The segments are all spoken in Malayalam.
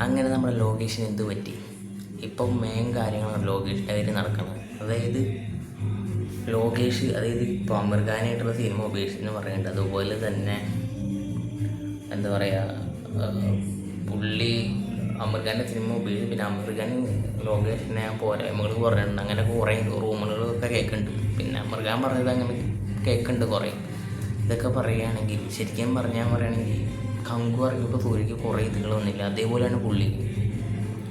അങ്ങനെ നമ്മുടെ ലോകേഷിന് എന്ത് പറ്റി? ഇപ്പം മെയിൻ കാര്യങ്ങളാണ് ലോകേഷിന്റെ കാര്യം നടക്കുന്നത് അതായത് ലോകേഷ് അതായത് ഇപ്പോൾ അമൃഗാനായിട്ടുള്ള സിനിമ ഉപേക്ഷിച്ചെന്ന് പറയുന്നുണ്ട് അതുപോലെ തന്നെ എന്താ പറയുക പുള്ളി അമൃഗാന്റെ സിനിമ ഉപേക്ഷിച്ച് പിന്നെ അമൃഗാൻ ലോകേഷിനെ പോരായ്മകൾ പറയുന്നുണ്ട് അങ്ങനെ കുറേ റൂമുകളൊക്കെ കേൾക്കുന്നുണ്ട് പിന്നെ അമൃഗാൻ പറഞ്ഞത് അങ്ങനെ കേൾക്കുന്നുണ്ട് കുറേ. ഇതൊക്കെ പറയുകയാണെങ്കിൽ ശരിക്കും പറഞ്ഞാൽ പറയുകയാണെങ്കിൽ കങ്കു ഇറങ്ങിയപ്പോൾ സൂര്യക്ക് കുറേ ഇതുകൾ വന്നില്ല? അതേപോലെയാണ് പുള്ളി.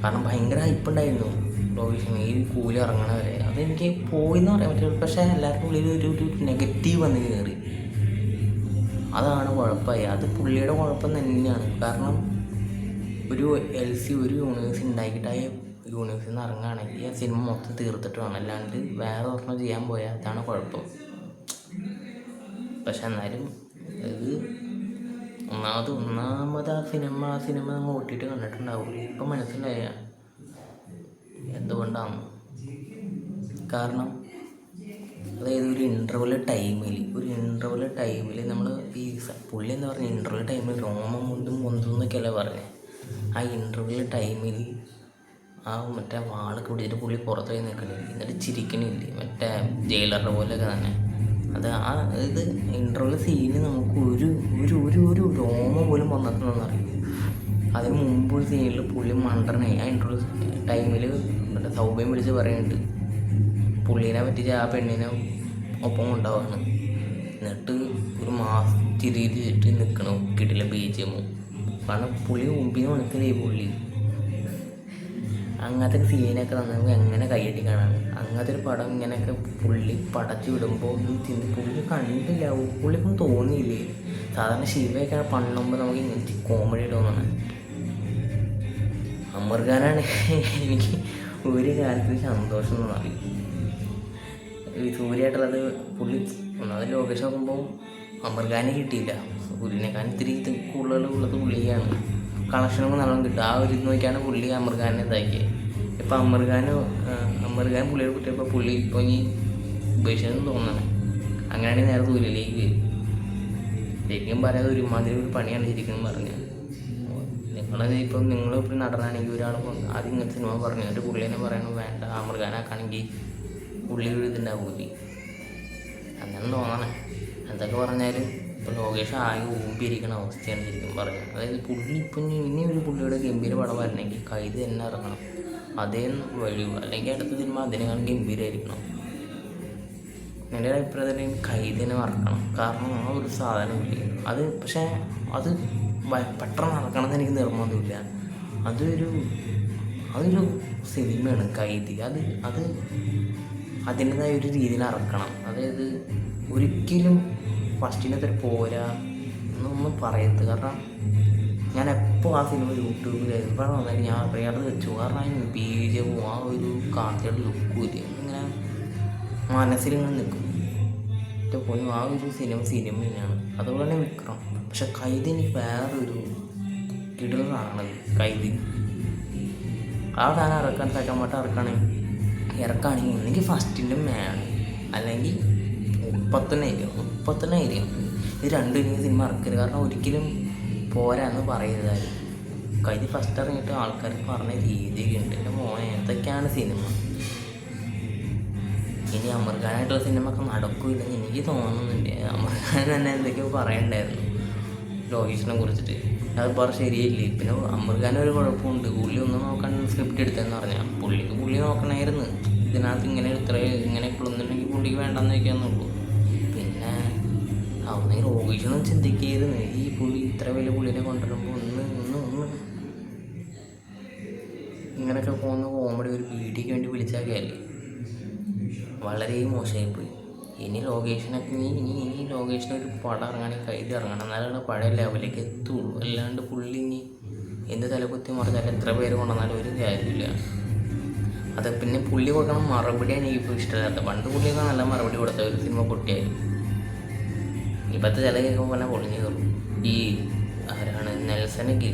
കാരണം ഭയങ്കര ഹൈപ്പുണ്ടായിരുന്നു ലോകേഷിന് ഈ കൂലി ഇറങ്ങണ വരെ. അതെനിക്ക് പോയി എന്ന് പറയാൻ പറ്റില്ല. പക്ഷേ എല്ലാവർക്കും ഉള്ളിൽ ഒരു ഒരു നെഗറ്റീവ് വന്ന് കയറി അതാണ് കുഴപ്പമായി. അത് പുള്ളിയുടെ കുഴപ്പം തന്നെയാണ്. കാരണം ഒരു എൽ സി ഒരു യൂണിവേഴ്സ് ഉണ്ടാക്കിയിട്ട് ആ യൂണിവേഴ്സിൽ നിന്ന് ഇറങ്ങുകയാണെങ്കിൽ ആ സിനിമ മൊത്തം തീർത്തിട്ട് വേണം. അല്ലാണ്ട് വേറെ ഒരെണ്ണം ചെയ്യാൻ പോയാൽ അതാണ് കുഴപ്പം. പക്ഷെ എന്നാലും ഇത് ഒന്നാമത് ഒന്നാമത് ആ സിനിമ ആ സിനിമ നമ്മൾ ഓട്ടിയിട്ട് കണ്ടിട്ടുണ്ടാവും ഇപ്പം മനസ്സിലായ എന്തുകൊണ്ടാണ്? കാരണം അതായത് ഒരു ഇന്റർവൽ ടൈമിൽ ഒരു ഇന്റർവൽ ടൈമിൽ നമ്മൾ ഈ പുള്ളി എന്താ പറഞ്ഞ? ഇന്റർവൽ ടൈമിൽ രോമം കൊണ്ടും കൊന്തുന്നൊക്കെയല്ലേ പറഞ്ഞത് ആ ഇന്റർവൽ ടൈമിൽ ആ മറ്റേ വാളൊക്കെ പിടിച്ചിട്ട് പുള്ളി പുറത്തേക്ക് നിൽക്കണില്ല എന്നിട്ട് ചിരിക്കണില്ലേ? മറ്റേ ജയിലറുടെ പോലെയൊക്കെ തന്നെ. അത് ആ ഇത് ഇന്റർവ്യൂ സീന് നമുക്ക് ഒരു ഒരു ഒരു ഒരു രോമം പോലും വന്നിട്ടുണ്ടെന്ന് അറിയില്ല. അതിന് മുമ്പ് ഒരു സീനിൽ പുള്ളി മണ്ടണേ ആ ഇന്റർവ്യൂ ടൈമിൽ മറ്റേ സൗഭ്യം വിളിച്ച് പറയുന്നുണ്ട് പുള്ളീനെ പറ്റിച്ച് ആ പെണ്ണിനെ ഒപ്പം കൊണ്ടുപോവാണ് എന്നിട്ട് ഒരു മാസം തിരിയിട്ട് നിൽക്കണം കിട്ടില്ല ബീജമോ കാരണം പുള്ളി മുമ്പിൽ നിന്ന് ഈ പുള്ളി? അങ്ങനത്തെ സീനൊക്കെ നമുക്ക് എങ്ങനെ കൈയട്ടി കാണാണ് അങ്ങനത്തെ ഒരു പടം ഇങ്ങനെയൊക്കെ പുള്ളി പടച്ചു വിടുമ്പോൾ ഒന്നും ചിന്തി പുള്ളി കണ്ടില്ല പുള്ളിക്കൊന്നും തോന്നിയില്ലേ? സാധാരണ ശിവയൊക്കെ പണ്ണുമ്പോൾ നമുക്ക് ഇങ്ങനത്തെ കോമഡി തോന്നണം അമർഖാനാണ്. എനിക്ക് ഒരു കാര്യത്തിൽ സന്തോഷം എന്ന് പറയും ഈ സൂര്യായിട്ടുള്ളത് പുള്ളി ഒന്നാമത് ലോകേഷ് നോക്കുമ്പോൾ അമർഖാനെ കിട്ടിയില്ല. സൂര്യനെക്കാൾ ഇത്തിരി ഇത് കൂടുതൽ ഉള്ളത് പുള്ളിയാണ്. കളക്ഷനൊക്കെ നല്ലോണം കിട്ടും. ആ ഒരു ഇത് നോക്കിയാണ് പുള്ളി അമർഖാനെ ഇതാക്കിയത്. ഇപ്പം അമർഖാൻ അമർഖാൻ പുള്ളിയെ കുട്ടിയപ്പോൾ പുള്ളി ഇപ്പോൾ ഇനി ഉപേക്ഷിച്ചെന്ന് തോന്നണം അങ്ങനെയാണെങ്കിൽ നേരെ സൂര്യയിലേക്ക് ശരിക്കും പറയാതെ ഒരുമാതിരി ഒരു പണിയാണ് ശരിക്കും പറഞ്ഞത് നിങ്ങളത് ഇപ്പം നിങ്ങളിപ്പോൾ നടനാണെങ്കിൽ ഒരാൾ ആദ്യം ഇങ്ങനത്തെ സിനിമ പറഞ്ഞു. എന്നിട്ട് പുള്ളി തന്നെ പറയണു വേണ്ട അമൃഗാനാക്കാണെങ്കിൽ പുള്ളി ഒരു ഇതുണ്ടാവൂലേ അങ്ങനെ തോന്നണേ. എന്തൊക്കെ പറഞ്ഞാലും ഇപ്പം ലോകേഷ് ആകെ ഊമ്പിയിരിക്കുന്ന അവസ്ഥയാണ് ശരിക്കും പറഞ്ഞത്. അതായത് പുള്ളി ഇപ്പം ഇനി ഒരു പുള്ളിയുടെ ഗംഭീര പടം വരണമെങ്കിൽ കൈത് തന്നെ ഇറങ്ങണം. അതേ വഴി അല്ലെങ്കിൽ അടുത്ത സിനിമ അതിനേക്കാൾ ഗംഭീരമായിരിക്കണം എന്റെ ഒരു അഭിപ്രായത്തിൽ കൈതിനെ മറക്കണം. കാരണം ആ ഒരു സാധനമില്ല അത് പക്ഷേ അത് പെട്ടെന്ന് നടക്കണമെന്ന് എനിക്ക് നിർബന്ധമില്ല. അതൊരു അതൊരു സിനിമയാണ് കൈതി. അത് അത് അതിന്റെതായ ഒരു രീതിയിൽ ഇറക്കണം അതായത് ഒരിക്കലും ഫസ്റ്റിനകത്തൊരു പോരാ എന്നൊന്നും പറയരുത്. കാരണം ഞാൻ എപ്പോൾ ആ സിനിമ യൂട്യൂബിൽ എപ്പോഴാണ് വന്നാലും ഞാൻ പ്രിയത് വെച്ചു. കാരണം അതിന് ബീജവും ആ ഒരു കാർത്തിയുടെ ലുക്കും ഇല്ല? ഇങ്ങനെ മനസ്സിലിങ്ങനെ നിൽക്കും എന്റെ പോയി ആ ഒരു സിനിമ സിനിമ തന്നെയാണ്. അതുപോലെ തന്നെ വിക്രം. പക്ഷെ കൈതി എനിക്ക് വേറൊരു കിടലാണത് കൈതി ആ സാധനം ഇറക്കാൻ സെക്കൻഡ് ഇറക്കുകയാണെങ്കിൽ ഇറക്കുകയാണെങ്കിൽ ഒന്നെങ്കിൽ ഫസ്റ്റിന്റെ മേണ് അല്ലെങ്കിൽ മുപ്പത്തൊന്നായിരിക്കും മുപ്പത്തൊന്നായിരിക്കും ഇത് രണ്ടും എനിക്ക് സിനിമ ഇറക്കരുത്. കാരണം ഒരിക്കലും പോരാന്ന് പറയരുതാരും കൈതി ഫസ്റ്റ് ഇറങ്ങിയിട്ട് ആൾക്കാർ പറഞ്ഞ രീതിയൊക്കെ ഉണ്ട് എന്റെ മോനെ എന്തൊക്കെയാണ് സിനിമ ഇനി അമർഖാനായിട്ടുള്ള സിനിമ ഒക്കെ നടക്കില്ലെന്ന് എനിക്ക് തോന്നുന്നുണ്ട്. അമർഖാൻ തന്നെ എന്തൊക്കെയോ പറയണ്ടായിരുന്നു ലോകേഷിനെ കുറിച്ചിട്ട്. അത് പറ ശരിയല്ലേ പിന്നെ അമർഖാൻ ഒരു കുഴപ്പമുണ്ട്. പുള്ളി ഒന്നും നോക്കാൻ സ്ക്രിപ്റ്റ് എടുത്തതെന്ന് പറഞ്ഞാൽ പുള്ളിക്ക് പുള്ളി നോക്കണമായിരുന്നു ഇതിനകത്ത് ഇങ്ങനെ ഇത്ര ഇങ്ങനെ കൊള്ളുന്നുണ്ടെങ്കിൽ പുള്ളിക്ക് വേണ്ടെന്ന് വയ്ക്കാന്നുള്ളൂ അന്ന് രോഗിക്കണം ചിന്തിക്കായിരുന്നു ഈ പുള്ളി ഇത്ര വലിയ പുള്ളിനെ കൊണ്ടുവരുമ്പോൾ ഒന്ന് ഒന്ന് ഒന്ന്. ഇങ്ങനെയൊക്കെ പോകുന്ന കോമഡി ഒരു വീഡിയോക്ക് വേണ്ടി വിളിച്ചാക്കിയല്ലേ വളരെ മോശമായിപ്പോയി. ഇനി ലോകേഷനൊക്കെ ഇനി ഇനി ഇനി ലോകേഷിന് ഒരു പടം ഇറങ്ങണമെങ്കിൽ കയ്യിൽ ഇറങ്ങണം എന്നാലാണ് പഴയ ലെവലിലേക്ക് എത്തുള്ളൂ. അല്ലാണ്ട് പുള്ളി ഇനി എന്ത് തലകുത്തി മറിഞ്ഞാലും എത്ര പേര് കൊണ്ടുവന്നാലും ഒരു കാര്യമില്ല അത് പിന്നെ പുള്ളി കൊടുക്കണം മറുപടിയാണ് എനിക്കിപ്പോൾ ഇഷ്ടമില്ലാത്ത പണ്ട് പുള്ളിയൊക്കെ നല്ല മറുപടി കൊടുത്ത ഒരു സിനിമ പൊട്ടിയായിരുന്നു ഇപ്പോഴത്തെ ചില കേൾക്കുമ്പോൾ തന്നെ പൊളിഞ്ഞു കയറും. ഈ ആരാണ്? നെൽസനൊക്കെ?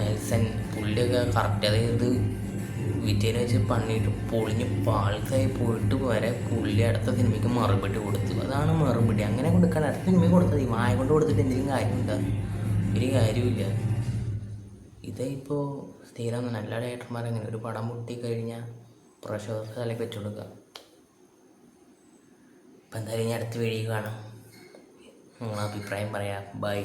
നെൽസൺ പുള്ളിയൊക്കെ കറക്റ്റ് അതായത് വിജയനെ വെച്ച് പണിയിട്ട് പൊളിഞ്ഞ് പാൾക്കായി പോയിട്ട് വരെ പുള്ളി അടുത്ത സിനിമയ്ക്ക് മറുപടി കൊടുത്തു. അതാണ് മറുപടി. അങ്ങനെ കൊടുക്കാൻ അടുത്ത സിനിമയ്ക്ക് കൊടുത്തത്. ഈ മായ കൊണ്ട് കൊടുത്തിട്ട് എന്തെങ്കിലും കാര്യമുണ്ടോ? ഒരു കാര്യമില്ല ഇത് ഇപ്പോൾ സ്ഥിരം നല്ല ഡയറക്ടർമാർ അങ്ങനെ ഒരു പടം പൊട്ടിക്കഴിഞ്ഞാൽ പ്രശോഭ തലയ്ക്ക് വെച്ചു കൊടുക്കുക. അപ്പം എന്തായാലും ഇനി അടുത്ത വീഡിയോ കാണാം. നിങ്ങളെ അഭിപ്രായം പറയാം. ബൈ